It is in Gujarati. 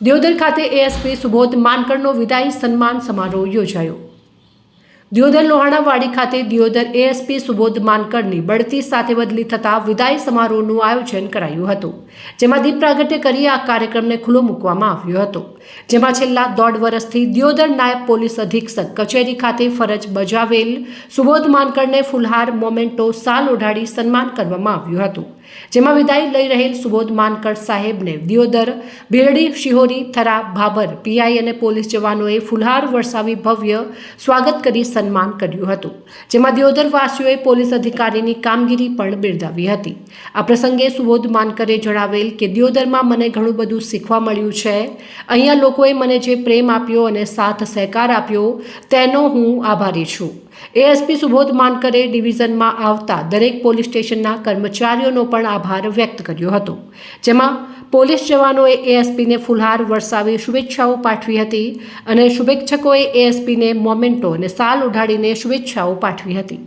દિયોદર ખાતે એએસપી સુબોધ માનકરનો વિદાયી સન્માન સમારોહ યોજાયો. દિયોદર લોહાણાવાડી ખાતે દિયોદર એએસપી સુબોધ માનકરની બઢતી સાથે બદલી થતા વિદાય સમારોહનું આયોજન કરાયું હતું, જેમાં દીપ પ્રાગટ્ય કરી આ કાર્યક્રમને ખુલ્લો મૂકવામાં આવ્યો હતો. જેમાં છેલ્લા દોઢ વર્ષથી દિયોદર નાયબ પોલીસ અધિક્ષક કચેરી ખાતે ફરજ બજાવેલ સુબોધ માનકરને ફુલહાર મોમેન્ટો સાલ ઓઢાડી સન્માન કરવામાં આવ્યું હતું. જેમાં વિદાય લઈ રહેલ સુબોધ માનકર સાહેબને દિયોદર, ભીરડી, શિહોરી, થરા, ભાભર, પીઆઈ અને પોલીસ જવાનોએ ફુલહાર વરસાવી ભવ્ય સ્વાગત કરી સન્માન કર્યું હતું, જેમાં દિયોદરવાસીઓએ પોલીસ અધિકારીની કામગીરી પણ બિરદાવી હતી. આ પ્રસંગે સુબોધ માનકરે જણાવેલ કે દિયોદરમાં મને ઘણું બધું શીખવા મળ્યું છે. અહીંયા લોકોએ મને જે પ્રેમ આપ્યો અને સાથ સહકાર આપ્યો, તેનો હું આભારી છું. એએસપી સુબોધ માનકરે ડિવિઝનમાં આવતા દરેક પોલીસ સ્ટેશનના કર્મચારીઓનો પણ આભાર વ્યક્ત કર્યો હતો, જેમાં પોલીસ જવાનોએ એએસપીને ફુલહાર વરસાવી શુભેચ્છાઓ પાઠવી હતી અને શુભેચ્છકોએ એએસપીને મોમેન્ટો અને સાલ ઉઢાડીને શુભેચ્છાઓ પાઠવી હતી.